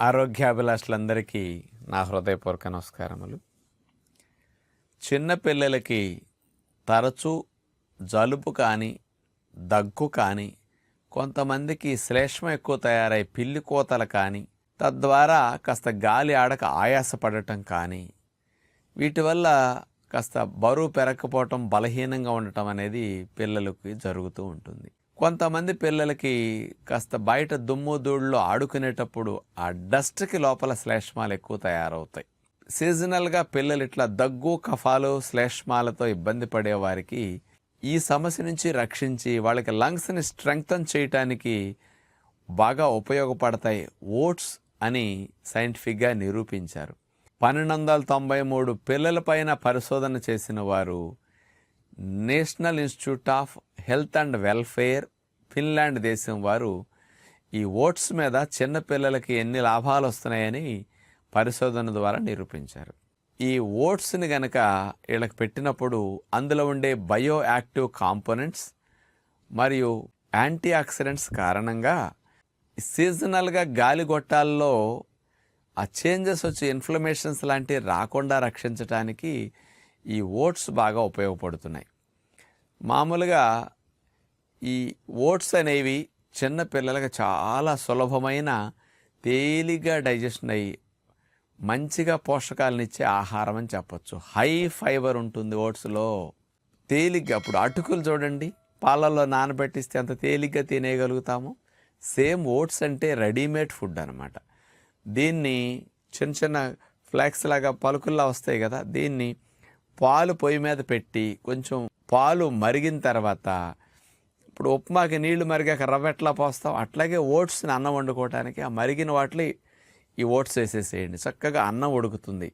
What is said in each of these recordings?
ఆరోగ్యాభిలాషులందరికీ నా హృదయపూర్వక నమస్కారములు. చిన్నపిల్లలకి తరచూ జలుబు కానీ దగ్గు కానీ కొంతమందికి శ్లేష్మ ఎక్కువ తయారై పిల్లి కోతలు కానీ తద్వారా కాస్త గాలి ఆడక ఆయాసపడటం కానీ వీటి వల్ల కాస్త బరువు పెరగకపోవటం బలహీనంగా ఉండటం అనేది పిల్లలకి జరుగుతూ ఉంటుంది. కొంతమంది పిల్లలకి కాస్త బయట దుమ్ము ధూళిలో ఆడుకునేటప్పుడు ఆ డస్ట్కి లోపల శ్లేష్మాలు ఎక్కువ తయారవుతాయి. సీజనల్గా పిల్లలు ఇట్లా దగ్గు కఫాలు శ్లేష్మాలతో ఇబ్బంది పడే వారికి ఈ సమస్య నుంచి రక్షించి వాళ్ళకి లంగ్స్ని స్ట్రెంగ్తన్ చేయటానికి బాగా ఉపయోగపడతాయి ఓట్స్ అని సైంటిఫిక్గా నిరూపించారు. పన్నెండు వందల తొంభై మూడు పిల్లలపైన పరిశోధన చేసిన వారు national institute of health and welfare Finland దేశం వారు ఈ ఓట్స్ మీద చిన్నపిల్లలకి ఎన్ని లాభాలు వస్తున్నాయని పరిశోధన ద్వారా నిరూపించారు. ఈ ఓట్స్ని గనక వీళ్ళకి పెట్టినప్పుడు అందులో ఉండే బయో యాక్టివ్ కాంపోనెంట్స్ మరియు యాంటీ ఆక్సిడెంట్స్ కారణంగా సీజనల్గా గాలిగొట్టాల్లో ఆ చేంజెస్ వచ్చి ఇన్ఫ్లమేషన్స్ లాంటివి రాకుండా రక్షించడానికి ఈ ఓట్స్ బాగా ఉపయోగపడుతున్నాయి. మామూలుగా ఈ ఓట్స్ అనేవి చిన్న పిల్లలకు చాలా సులభమైన తేలిగ్గా డైజెషన్ అయ్యి మంచిగా పోషకాలను ఇచ్చే ఆహారం అని చెప్పొచ్చు. హై ఫైబర్ ఉంటుంది ఓట్స్లో. తేలిగ్గా అప్పుడు అటుకులు చూడండి. పాలల్లో నానబెట్టిస్తే అంత తేలిగ్గా తినేయగలుగుతాము. సేమ్ ఓట్స్ అంటే రెడీమేడ్ ఫుడ్ అనమాట దీన్ని చిన్న చిన్న ఫ్లాక్స్ లాగా పలుకుల్లా వస్తాయి కదా దీన్ని పాలు పొయ్యి మీద పెట్టి కొంచెం పాలు మరిగిన తర్వాత ఇప్పుడు ఉప్మాకి నీళ్ళు మరిగాక రవ్వ ఎట్లా పోస్తాం అట్లాగే ఓట్స్ని అన్నం వండుకోవడానికి ఆ మరిగిన వాటిలో ఈ ఓట్స్ వేసేసేయండి. చక్కగా అన్నం ఉడుకుతుంది.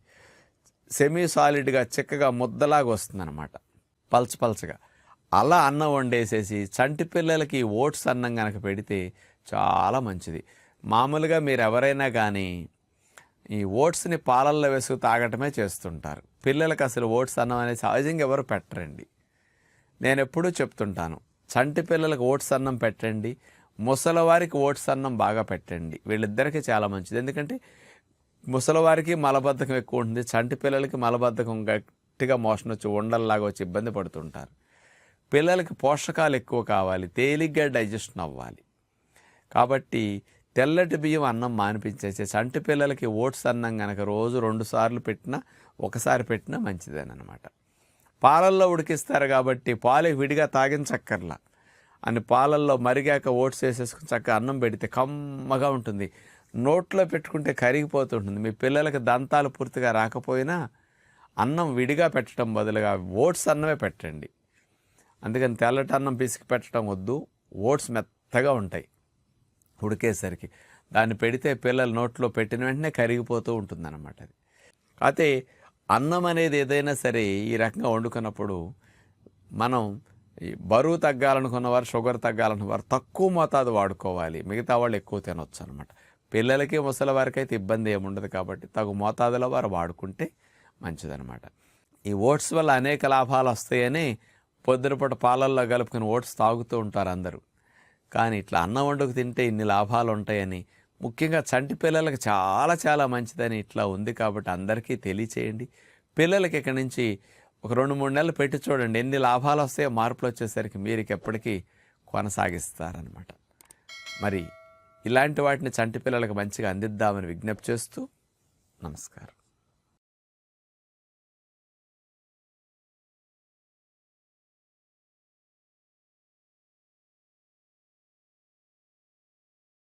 సెమీ సాలిడ్గా చిక్కగా ముద్దలాగా వస్తుంది అనమాట పల్చ పల్చగా. అలా అన్నం వండేసేసి చంటి పిల్లలకి ఓట్స్ అన్నం కనుక పెడితే చాలా మంచిది. మామూలుగా మీరు ఎవరైనా కానీ ఈ ఓట్స్ని పాలల్లో వేసుకు తాగటమే చేస్తుంటారు. పిల్లలకు అసలు ఓట్స్ అన్నం అనేది సహజంగా ఎవరు పెట్టరండి. నేను ఎప్పుడూ చెప్తుంటాను చంటి పిల్లలకు ఓట్స్ అన్నం పెట్టండి ముసలివారికి ఓట్స్ అన్నం బాగా పెట్టండి. వీళ్ళిద్దరికీ చాలా మంచిది. ఎందుకంటే ముసలివారికి మలబద్ధకం ఎక్కువ ఉంటుంది చంటి పిల్లలకి మలబద్ధకం గట్టిగా మోషన్ వచ్చి ఉండల్లాగా వచ్చి ఇబ్బంది పడుతుంటారు. పిల్లలకి పోషకాలు ఎక్కువ కావాలి తేలిగ్గా డైజెషన్ అవ్వాలి. కాబట్టి తెల్లటి బియ్యం అన్నం మానిపించేసే చంటి పిల్లలకి ఓట్స్ అన్నం కనుక రోజు రెండు సార్లు పెట్టినా ఒకసారి పెట్టినా మంచిదేనమాట పాలల్లో ఉడికిస్తారు కాబట్టి పాలు విడిగా తాగించక్కర్లా. అని పాలల్లో మరిగాక ఓట్స్ వేసేసుకుని చక్కగా అన్నం పెడితే కమ్మగా ఉంటుంది. నోట్లో పెట్టుకుంటే కరిగిపోతుంటుంది. మీ పిల్లలకి దంతాలు పూర్తిగా రాకపోయినా అన్నం విడిగా పెట్టడం బదులుగా ఓట్స్ అన్నమే పెట్టండి. అందుకని తెల్లటి అన్నం పిసికి పెట్టడం వద్దు. ఓట్స్ మెత్తగా ఉంటాయి ఉడికేసరికి. దాన్ని పెడితే పిల్లలు నోట్లో పెట్టిన వెంటనే కరిగిపోతూ ఉంటుందన్నమాట అది. అయితే అన్నం అనేది ఏదైనా సరే ఈ రకంగా వండుకున్నప్పుడు మనం ఈ బరువు తగ్గాలనుకున్న వారు షుగర్ తగ్గాలనుకున్న వారు తక్కువ మోతాదు వాడుకోవాలి. మిగతా వాళ్ళు ఎక్కువ తినొచ్చు అనమాట పిల్లలకి ముసలి వారికి అయితే ఇబ్బంది ఏముండదు కాబట్టి తగు మోతాదులో వారు వాడుకుంటే మంచిదనమాట ఈ ఓట్స్ వల్ల అనేక లాభాలు వస్తాయని పొద్దునపూట పాలల్లో కలుపుకొని ఓట్స్ తాగుతూ ఉంటారు అందరూ. కానీ ఇట్లా అన్నం వండుకు తింటే ఇన్ని లాభాలు ఉంటాయని ముఖ్యంగా చంటి పిల్లలకు చాలా చాలా మంచిదని ఇట్లా ఉంది కాబట్టి అందరికీ తెలియచేయండి. పిల్లలకి ఇక్కడి నుంచి ఒక రెండు మూడు నెలలు పెట్టి చూడండి ఎన్ని లాభాలు వస్తాయో మార్పులు వచ్చేసరికి మీరు ఎప్పటికీ కొనసాగిస్తారనమాట మరి ఇలాంటి వాటిని చంటి పిల్లలకు మంచిగా అందిద్దామని విజ్ఞప్తి చేస్తూ నమస్కారం.